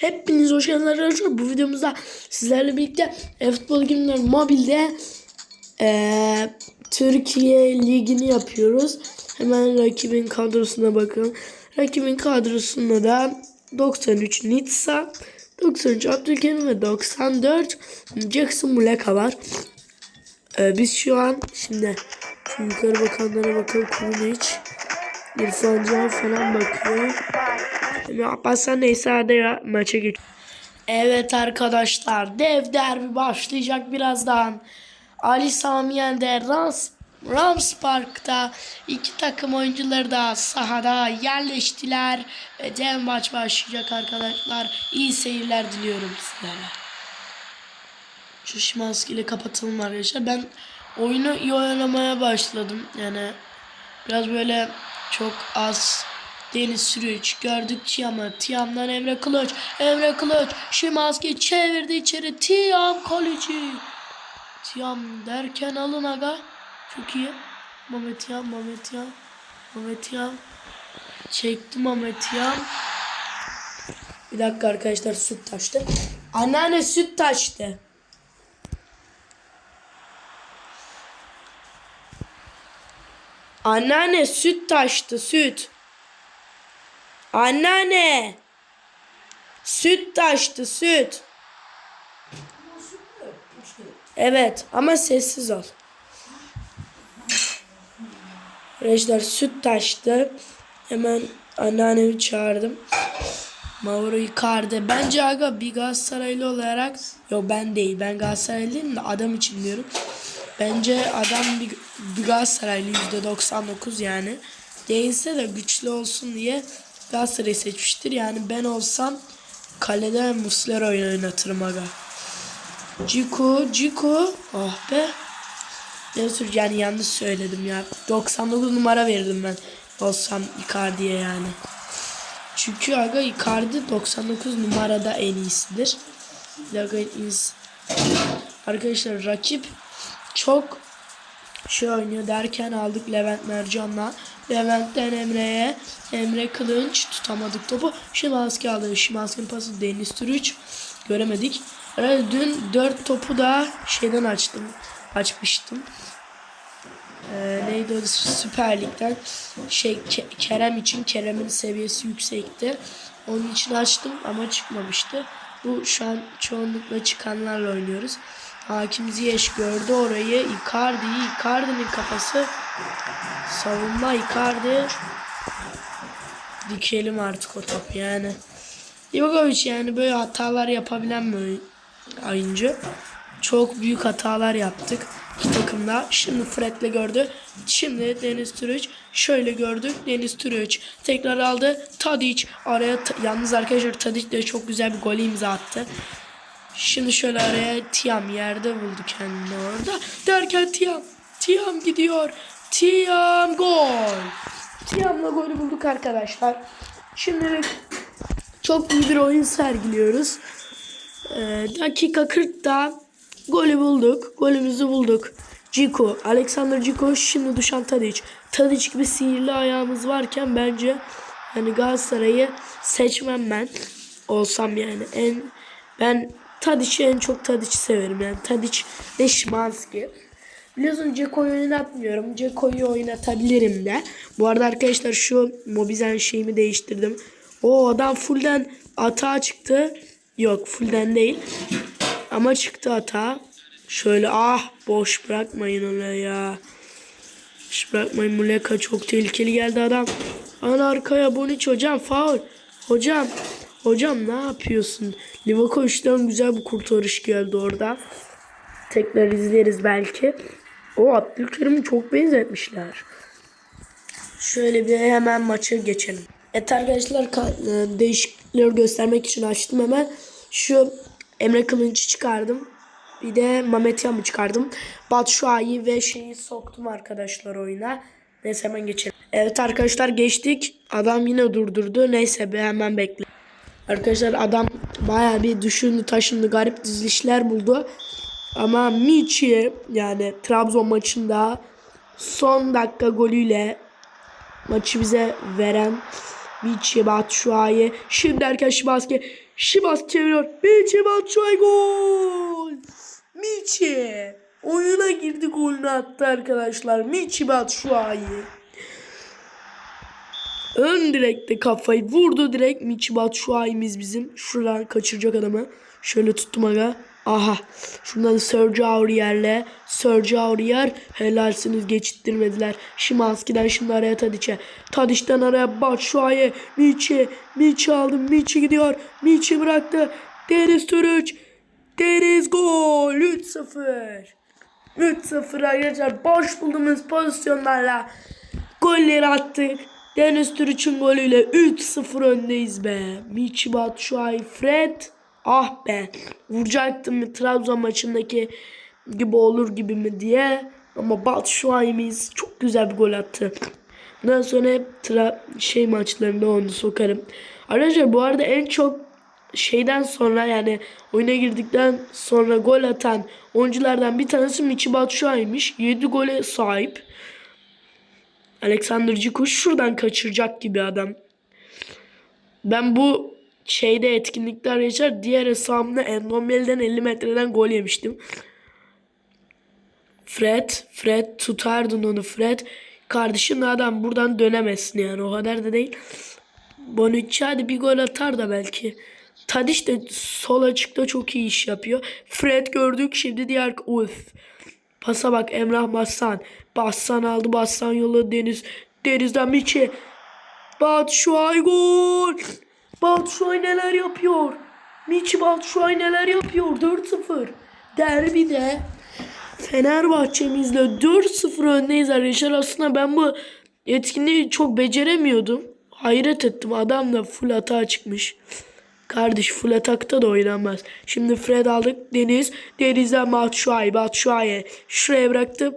Hepiniz hoş geldiniz arkadaşlar. Bu videomuzda sizlerle birlikte e-futbol günleri mobilde eee, Türkiye Ligi'ni yapıyoruz. Hemen rakibin kadrosuna bakın. Rakibin kadrosunda da 93 Nitsa, 93 Abdülkerim ve 94 Jackson Muleka var. Eee, biz şu an şimdi şu yukarı bakanlara bakalım. Kurunic, İrfan falan bakıyor. Neyse hadi ya maça geç. Evet arkadaşlar dev derbi başlayacak birazdan. Ali Sami Yen'de Rams, Rams Park'ta iki takım oyuncuları da sahada yerleştiler. Ve dev maç başlayacak arkadaşlar. İyi seyirler diliyorum sizlere. Şu Şimanski ile kapatalım arkadaşlar. Ben oyunu iyi oynamaya başladım. Yani biraz böyle çok az Deniz Sürüç gördük Tiam'ı. Tiam'dan Emre Kılıç. Emre Kılıç. Şimanski çevirdi içeri. Tiam kaleci. Tiam derken alın aga. Çok iyi. Mehmet Tiam, Mehmet Tiam. Mehmet Tiam. Çekti Mehmet Tiam. Bir dakika arkadaşlar süt taştı. Anneanne süt taştı. Anneanne süt taştı süt. Anneanne. Süt taştı süt. Evet ama sessiz ol. Arkadaşlar süt taştı. Hemen anneannemi çağırdım. Mauro Icardi. Bence aga bir Galatasaraylı olarak yok ben değil. Ben Galatasaraylı değilim de adam için diyorum. Bence adam bir, bir Galatasaraylı %99 yani. Değilse de güçlü olsun diye Galatasaray'ı seçmiştir. Yani ben olsam kalede Muslera oynatırım aga. Ciku, Ciku. Oh be. Ne sür yani yanlış söyledim ya. 99 numara verirdim ben olsam Icardi'ye yani. Çünkü aga Icardi 99 numarada en iyisidir. Arkadaşlar rakip çok şey oynuyor derken aldık Levent Mercan'la. Levent'ten Emre'ye. Emre Kılınç tutamadık topu. Şimanski aldı. Şimanski'nin pası Deniz Türüç. Göremedik. Evet, dün 4 topu da şeyden açtım. Açmıştım. Ee, neydi o Süper Lig'den şey Ke- Kerem için Kerem'in seviyesi yüksekti. Onun için açtım ama çıkmamıştı. Bu şu an çoğunlukla çıkanlarla oynuyoruz. Hakim Ziyech gördü orayı. Icardi, Icardi'nin kafası. Savunma Icardi. Dikelim artık o topu yani. Ivakovic yani böyle hatalar yapabilen bir oyun- oyuncu. Çok büyük hatalar yaptık iki takımda. Şimdi Fred'le gördü. Şimdi Deniz Türüç. Şöyle gördük. Deniz Türüç tekrar aldı. Tadic araya yalnız arkadaşlar Tadic de çok güzel bir gol imza attı. Şimdi şöyle araya Tiam yerde buldu kendini orada. Derken Tiam. Tiam gidiyor. Tiam gol. Tiam'la golü bulduk arkadaşlar. Şimdi çok iyi bir oyun sergiliyoruz. Ee, dakika 40'da golü bulduk. Golümüzü bulduk. Ciku, Alexander Ciku, şimdi Dušan Tadic. Tadic gibi sihirli ayağımız varken bence hani Galatasaray'ı seçmem ben. Olsam yani en ben Tadic'i en çok Tadic'i severim yani Tadic ve Şimanski. Biliyorsun Ceko'yu oynatmıyorum. Ceko'yu oynatabilirim de. Bu arada arkadaşlar şu Mobizen şeyimi değiştirdim. O adam fullden atağa çıktı. Yok fullden değil. Ama çıktı hata. Şöyle ah boş bırakmayın onu ya. Boş bırakmayın Muleka çok tehlikeli geldi adam. Ana arkaya Boniç hocam faul. Hocam hocam ne yapıyorsun? Livakovic'den güzel bir kurtarış geldi orada. Tekrar izleriz belki. O Abdülkerim'i çok benzetmişler. Şöyle bir hemen maça geçelim. Evet arkadaşlar ka- e, değişiklikleri göstermek için açtım hemen. Şu Emre Kılınç'ı çıkardım. Bir de Mehmet Yam'ı çıkardım. Batshuayi ve şeyi soktum arkadaşlar oyuna. Neyse hemen geçelim. Evet arkadaşlar geçtik. Adam yine durdurdu. Neyse be hemen bekle. Arkadaşlar adam baya bir düşündü taşındı garip dizilişler buldu. Ama Michi yani Trabzon maçında son dakika golüyle maçı bize veren Michi Batshuayi. Şimdi erken Şimanski Şibas çeviriyor. Michi Batshuayi gol. Michi. Oyuna girdi golünü attı arkadaşlar. Michi Batshuayi. Ön direkte kafayı vurdu direkt. Michi Batshuayi'miz bizim. Şuradan kaçıracak adamı. Şöyle tuttum aga. Aha. Şuradan Sergio Aurier'le. Sergio Aurier helalsiniz geçittirmediler. Şimanski'den şimdi araya Tadic'e. Tadic'ten araya Batshuayi. Michi. Michi aldı. Michi gidiyor. Michi bıraktı. Deniz Türüç. Deniz gol. 3-0. 3-0 arkadaşlar. Boş bulduğumuz pozisyonlarla golleri attık. Deniz Türüç'ün golüyle 3-0 öndeyiz be. Michi Batshuayi, Fred. Ah be. Vuracaktım Trabzon maçındaki gibi olur gibi mi diye. Ama Batshuayi'miz çok güzel bir gol attı. Bundan sonra hep tra şey maçlarında onu sokarım. Arkadaşlar bu arada en çok şeyden sonra yani oyuna girdikten sonra gol atan oyunculardan bir tanesi Michi Batshuayi'miş. 7 gole sahip. Alexander Cikuş şuradan kaçıracak gibi adam. Ben bu şeyde etkinlikler geçer diğer hesabımda Endombele'den 50 metreden gol yemiştim. Fred, Fred tutardın onu Fred. Kardeşim adam buradan dönemezsin yani o kadar da değil. Bonucci hadi bir gol atar da belki. Tadiş de sol açıkta çok iyi iş yapıyor. Fred gördük şimdi diğer uf. Pasa bak Emrah Bassan. Bassan aldı Bassan yolladı Deniz. Deniz'den Miçi. Batshuayi gol. Batshuayi neler yapıyor? Miçi Batshuayi neler yapıyor? 4-0. Derbide Fenerbahçe'mizle 4-0 öndeyiz arkadaşlar. Aslında ben bu etkinliği çok beceremiyordum. Hayret ettim. Adam da full atağa çıkmış. Kardeş full atakta da oynanmaz. Şimdi Fred aldık. Deniz. Deniz'den Batshuayi. Batshuayi. Şuraya bıraktım.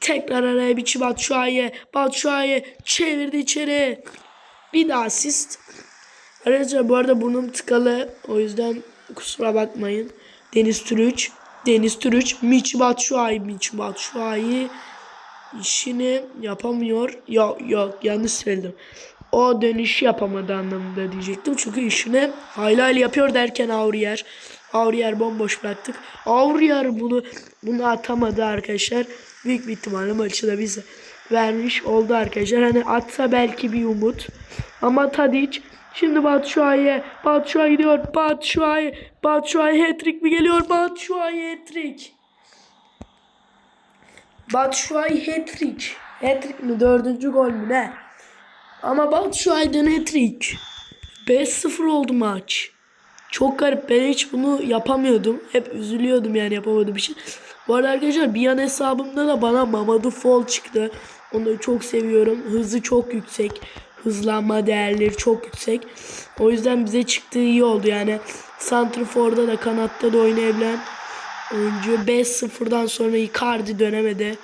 Tekrar araya bir Batshuayi. Batshuayi çevirdi içeri. Bir daha asist. Arkadaşlar bu arada burnum tıkalı. O yüzden kusura bakmayın. Deniz Türüç. Deniz Türüç. Mitch Batshuayi. Mitch Batshuayi işini yapamıyor. Yok yok yanlış söyledim. O dönüşü yapamadı anlamında diyecektim. Çünkü işini hayli hayli yapıyor derken Aurier. Aurier bomboş bıraktık. Aurier bunu bunu atamadı arkadaşlar. Büyük bir ihtimalle maçı da bize vermiş oldu arkadaşlar. Hani atsa belki bir umut. Ama Tadic Şimdi Batshuayi, Batshuayi gidiyor. Batshuayi, Batshuayi hat-trick mi geliyor? Batshuayi hat-trick. Batshuayi hat-trick. Hat-trick mi? Dördüncü gol mü ne? Ama Batshuayi'den hat-trick. 5-0 oldu maç. Çok garip. Ben hiç bunu yapamıyordum. Hep üzülüyordum yani yapamadığım için. Bu arada arkadaşlar bir yan hesabımda da bana Mamadou Fall çıktı. Onu çok seviyorum. Hızı çok yüksek. Hızlanma değerleri çok yüksek. O yüzden bize çıktığı iyi oldu. Yani Santrifor'da da kanatta da oynayabilen oyuncu 5-0'dan sonra Icardi dönemedi.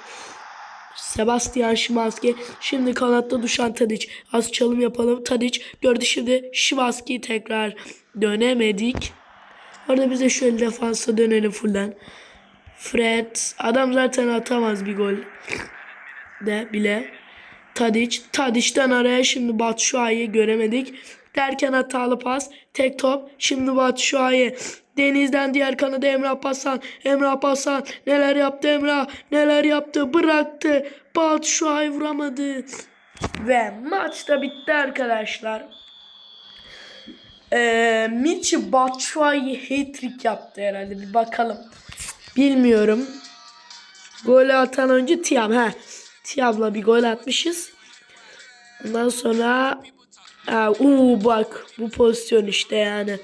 Sebastian Szymanski şimdi kanatta düşen Tadic. Az çalım yapalım. Tadic gördü şimdi Szymanski'yi tekrar dönemedik. Orada bize şöyle defansa dönelim fullen. Fred adam zaten atamaz bir gol de bile. Tadic. Tadic'ten araya şimdi Batshuayi'yi göremedik. Derken hatalı pas. Tek top. Şimdi Batshuayi. Deniz'den diğer kanada Emrah Pasan. Emrah Pasan. Neler yaptı Emrah? Neler yaptı? Bıraktı. Batshuayi vuramadı. Ve maç da bitti arkadaşlar. Ee, Michi Batshuayi hat-trick yaptı herhalde. Bir bakalım. Bilmiyorum. Golü atan önce Tiam. He. Tiam'la bir gol atmışız. Ondan sonra Aa, uu bak bu pozisyon işte yani.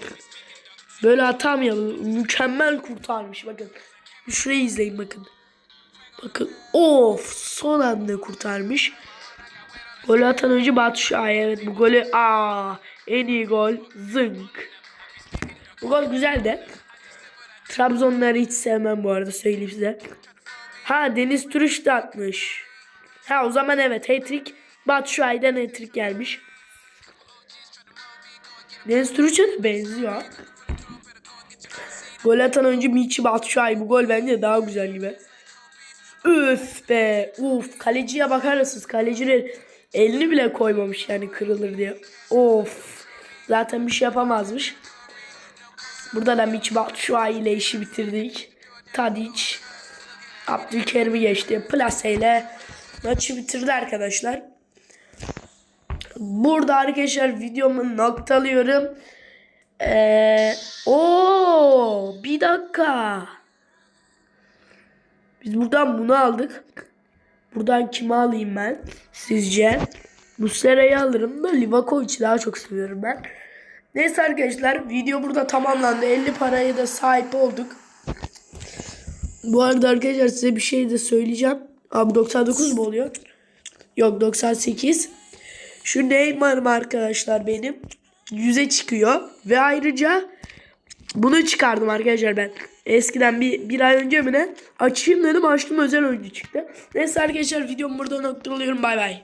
Böyle atamayalım. Mükemmel kurtarmış bakın. Şurayı izleyin bakın. Bakın of son anda kurtarmış. Gol atan önce Batshuayi evet bu golü aa en iyi gol zınk. Bu gol güzel de. Trabzonları hiç sevmem bu arada söyleyeyim size. Ha Deniz Türüş de atmış. Ha o zaman evet hat-trick Batshuayi'den hat-trick gelmiş. Deniz Türüç'e de benziyor. Gol atan oyuncu Michi Batshuayi. Bu gol bence daha güzel gibi. Üf be. Uf. Kaleciye bakar mısınız? Kalecinin elini bile koymamış yani kırılır diye. Of. Zaten bir şey yapamazmış. Burada da Mitch Batshuayi ile işi bitirdik. Tadic. Abdülkerim'i geçti. Plase ile maçı bitirdi arkadaşlar. Burada arkadaşlar videomu noktalıyorum. Ee, o bir dakika. Biz buradan bunu aldık. Buradan kimi alayım ben? Sizce? Muslera'yı alırım da Livakovic'i daha çok seviyorum ben. Neyse arkadaşlar video burada tamamlandı. 50 paraya da sahip olduk. Bu arada arkadaşlar size bir şey de söyleyeceğim. Abi 99 mu oluyor? Yok 98. Şu Neymar'ım arkadaşlar benim. 100'e çıkıyor. Ve ayrıca bunu çıkardım arkadaşlar ben. Eskiden bir, bir ay önce mi ne? Açayım dedim açtım özel oyuncu çıktı. Neyse arkadaşlar videomu burada noktalıyorum. Bay bay.